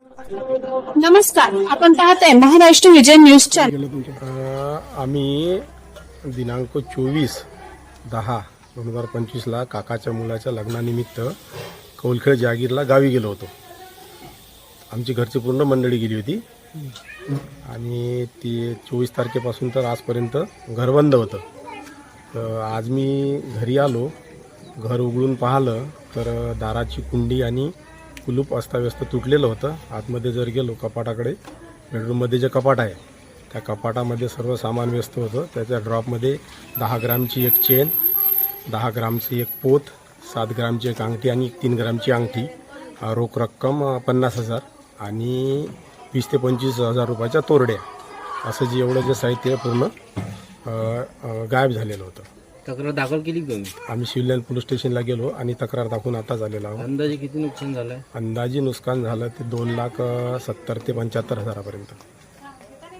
नमस्कार आपण पाहत आहे महाराष्ट्र विजय न्यूज चॅनल. आम्ही दिनांक चोवीस दहा दोन हजार पंचवीसला काकाच्या मुलाच्या लग्नानिमित्त कौलखेड जहागीरला गावी गेलो होतो. आमची घरची पूर्ण मंडळी गेली होती. आणि ती चोवीस तारखेपासून तर आजपर्यंत घर बंद होतं. तर आज मी घरी आलो. घर उघडून पाहिलं तर दाराची कुंडी आणि कुलूप अस्ताव्यस्त तुटलेलं होतं. आतमध्ये जर गेलो कपाटाकडे बेडरूममध्ये जे कपाट आहे त्या कपाटामध्ये सर्व सामान व्यस्त होतं. त्याच्या ड्रॉपमध्ये दहा ग्रामची एक चेन दहा ग्रामची एक पोत सात ग्रामची एक अंगठी आणि एक तीन ग्रामची अंगठी. रोख रक्कम पन्नास हजार आणि वीस ते पंचवीस हजार रुपयाच्या तोरड्या. असं जे एवढं जे साहित्य आहे पूर्ण गायब झालेलं होतं. तक्रार दाखल केली का तुम्ही? आम्ही शिवल्यान पोलीस स्टेशनला गेलो आणि तक्रार दाखवून आताच आलेलो आहोत. अंदाजे किती नुकसान झालंय? अंदाजी नुकसान झालं ते दोन लाख अ, सत्तर ते पंच्याहत्तर हजारापर्यंत.